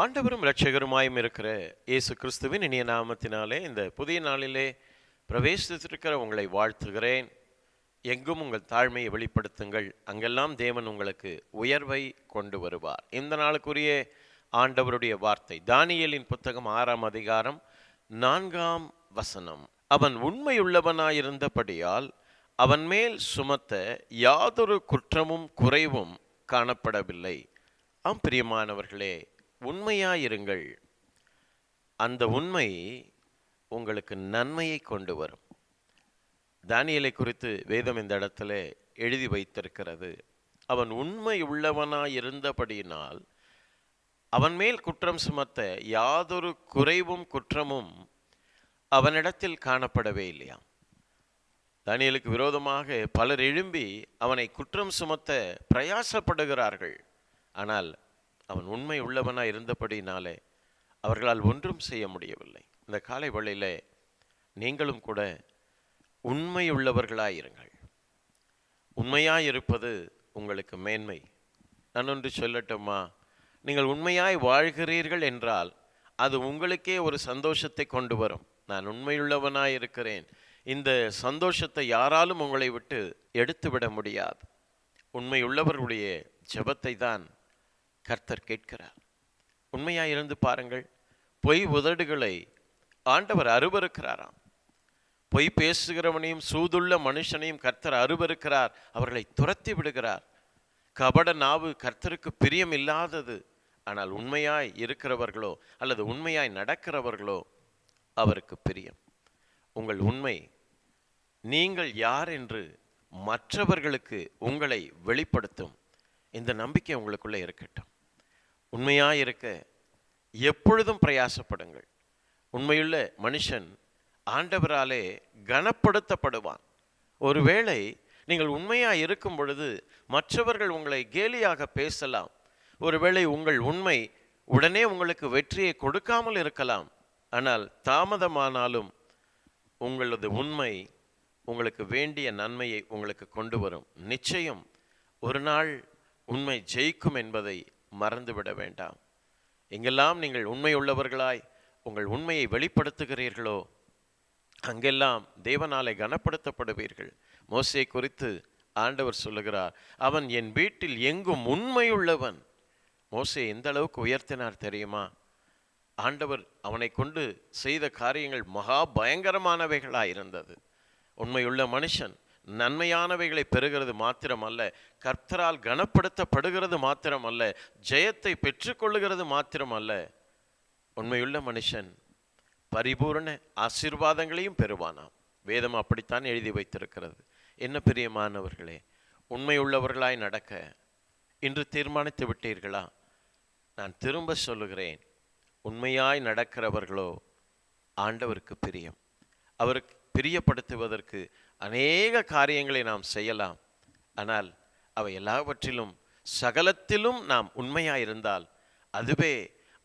ஆண்டவரும் இரட்சகருமாயும் இருக்கிற இயேசு கிறிஸ்துவின் இனிய நாமத்தினாலே இந்த புதிய நாளிலே பிரவேசித்திருக்கிற உங்களை வாழ்த்துகிறேன். எங்கும் உங்கள் தாழ்மையை வெளிப்படுத்துங்கள். அங்கெல்லாம் தேவன் உங்களுக்கு உயர்வை கொண்டு வருவார். இந்த நாளுக்குரிய ஆண்டவருடைய வார்த்தை தானியலின் புத்தகம் ஆறாம் அதிகாரம் நான்காம் வசனம். அவன் உண்மையுள்ளவனாயிருந்தபடியால் அவன் மேல் சுமத்த யாதொரு குற்றமும் குறைவும் காணப்படவில்லை. ஆம் பிரியமானவர்களே உண்மையாயிருங்கள். அந்த உண்மை உங்களுக்கு நன்மையை கொண்டு வரும். தானியலை குறித்து வேதம் இந்த இடத்துல எழுதி வைத்திருக்கிறது. அவன் உண்மை உள்ளவனாய் இருந்தபடியினால் அவன் மேல் குற்றம் சுமத்த யாதொரு குறைவும் குற்றமும் அவனிடத்தில் காணப்படவே இல்லையாம். தானியலுக்கு விரோதமாக பலர் எழும்பி அவனை குற்றம் சுமத்த பிரயாசப்படுகிறார்கள். ஆனால் அவன் உண்மை உள்ளவனாக இருந்தபடினாலே அவர்களால் ஒன்றும் செய்ய முடியவில்லை. இந்த காலை வேளையிலே நீங்களும் கூட உண்மை உள்ளவர்களாயிருங்கள். உண்மையாக இருப்பது உங்களுக்கு மேன்மை. நான் ஒன்று சொல்லட்டுமா? நீங்கள் உண்மையாய் வாழ்கிறீர்கள் என்றால் அது உங்களுக்கே ஒரு சந்தோஷத்தை கொண்டு வரும். நான் உண்மையுள்ளவனாய் இருக்கிறேன் இந்த சந்தோஷத்தை யாராலும் உங்களை விட்டு எடுத்துவிட முடியாது. உண்மையுள்ளவர்களுடைய ஜெபத்தை தான் கர்த்தர் கேட்கிறார். உண்மையாய் இருந்து பாருங்கள் பொய் உதடுகளை ஆண்டவர் அருவருக்கிறாராம். பொய் பேசுகிறவனையும் சூதுள்ள மனுஷனையும் கர்த்தர் அருவருக்கிறார் அவர்களை துரத்தி விடுகிறார். கபட நாவு கர்த்தருக்கு பிரியம் இல்லாதது ஆனால் உண்மையாய் இருக்கிறவர்களோ அல்லது உண்மையாய் நடக்கிறவர்களோ அவருக்கு பிரியம். உங்கள் உண்மை நீங்கள் யார் என்று மற்றவர்களுக்கு உங்களை வெளிப்படுத்தும். இந்த நம்பிக்கை உங்களுக்குள்ளே இருக்கட்டும். உண்மையாக இருக்க எப்பொழுதும் பிரயாசப்படுங்கள். உண்மையுள்ள மனுஷன் ஆண்டவராலே கனப்படுத்தப்படுவான். ஒருவேளை நீங்கள் உண்மையாக இருக்கும் பொழுது மற்றவர்கள் உங்களை கேலியாக பேசலாம். ஒருவேளை உங்கள் உண்மை உடனே உங்களுக்கு வெற்றியை கொடுக்காமல் இருக்கலாம். ஆனால் தாமதமானாலும் உங்களது உண்மை உங்களுக்கு வேண்டிய நன்மையை உங்களுக்கு கொண்டு வரும். நிச்சயம் ஒரு நாள் உண்மை ஜெயிக்கும் என்பதை மறந்துவிட வேண்டாம். எங்கெல்லாம் நீங்கள் உண்மை உள்ளவர்களாய் உங்கள் உண்மையை வெளிப்படுத்துகிறீர்களோ அங்கெல்லாம் தேவனாலே கனப்படுத்தப்படுவீர்கள். மோசையை குறித்து ஆண்டவர் சொல்லுகிறார் அவன் என் வீட்டில் எங்கும் உண்மையுள்ளவன். மோசையை எந்த அளவுக்கு உயர்த்தினார் தெரியுமா? ஆண்டவர் அவனை கொண்டு செய்த காரியங்கள் மகா பயங்கரமானவைகளாக இருந்தது உண்மையுள்ள மனுஷன் நன்மையானவைகளை பெறுகிறது மாத்திரமல்ல கர்த்தரால் கனப்படுத்தப்படுகிறது மாத்திரமல்ல ஜெயத்தை பெற்றுக்கொள்ளுகிறது மாத்திரமல்ல. உண்மையுள்ள மனுஷன் பரிபூரண ஆசீர்வாதங்களையும் பெறுவானாம். வேதம் அப்படித்தான் எழுதி வைத்திருக்கிறது. என்ன பிரியமானவர்களே உண்மையுள்ளவர்களாய் நடக்க இன்று தீர்மானித்து விட்டீர்களா? நான் திரும்ப சொல்லுகிறேன் உண்மையாய் நடக்கிறவர்களோ ஆண்டவருக்கு பிரியம். அவருக்கு பிரியப்படுத்துவதற்கு அநேக காரியங்களை நாம் செய்யலாம். ஆனால் அவை எல்லாவற்றிலும் சகலத்திலும் நாம் உண்மையாயிருந்தால் அதுவே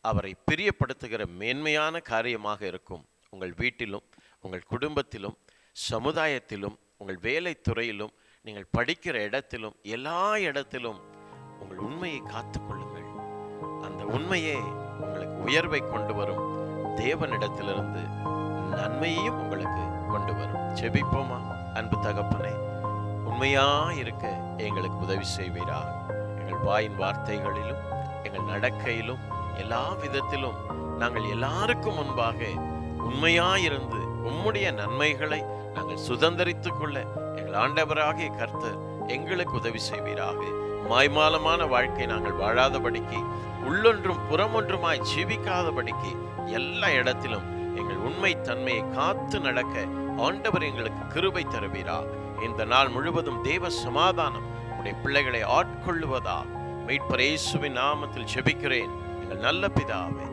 அவரை பிரியப்படுத்துகிற மேன்மையான காரியமாக இருக்கும். உங்கள் வீட்டிலும் உங்கள் குடும்பத்திலும் சமுதாயத்திலும் உங்கள் வேலை துறையிலும் நீங்கள் படிக்கிற இடத்திலும் எல்லா இடத்திலும் உங்கள் உண்மையை காத்துக்கொள்ளுங்கள் அந்த உண்மையே உங்களுக்கு உயர்வை கொண்டு வரும். தேவனிடத்திலிருந்து நன்மையையும் உங்களுக்கு கொண்டு வரும். செபிப்போமா அன்பு தகப்பனே உண்மையா இருக்க எங்களுக்கு உதவி செய்வீரா எங்கள் வாயின் வார்த்தைகளிலும் எங்கள் நடக்கையிலும் எல்லா விதத்திலும் நாங்கள் எல்லாருக்கும் முன்பாக உண்மையாயிருந்து உம்முடைய நன்மைகளை நாங்கள் சுதந்திரித்துக் கொள்ள எங்கள் ஆண்டவராகிய கர்த்தர் எங்களுக்கு உதவி செய்வீராக. மாய்மாலமான வாழ்க்கை நாங்கள் வாழாதபடிக்கு உள்ளொன்றும் புறமொன்றுமாய் ஜீவிக்காதபடிக்கு எல்லா இடத்திலும் எங்கள் உண்மை தன்மையை காத்து நடக்க ஆண்டவர் எங்களுக்கு கிருபை தருவீரா இந்த நாள் முழுவதும் தேவ சமாதானம் உடைய பிள்ளைகளை ஆட்கொள்ளுவதா மீட்பர் இயேசுவின் நாமத்தில் செபிக்கிறேன் எங்கள் நல்ல பிதாவே.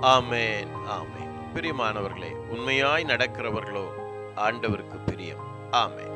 ஆமேன் ஆமேன். பிரியமானவர்களே உண்மையாய் நடக்கிறவர்களோ ஆண்டவருக்கு பிரியம். ஆமேன்.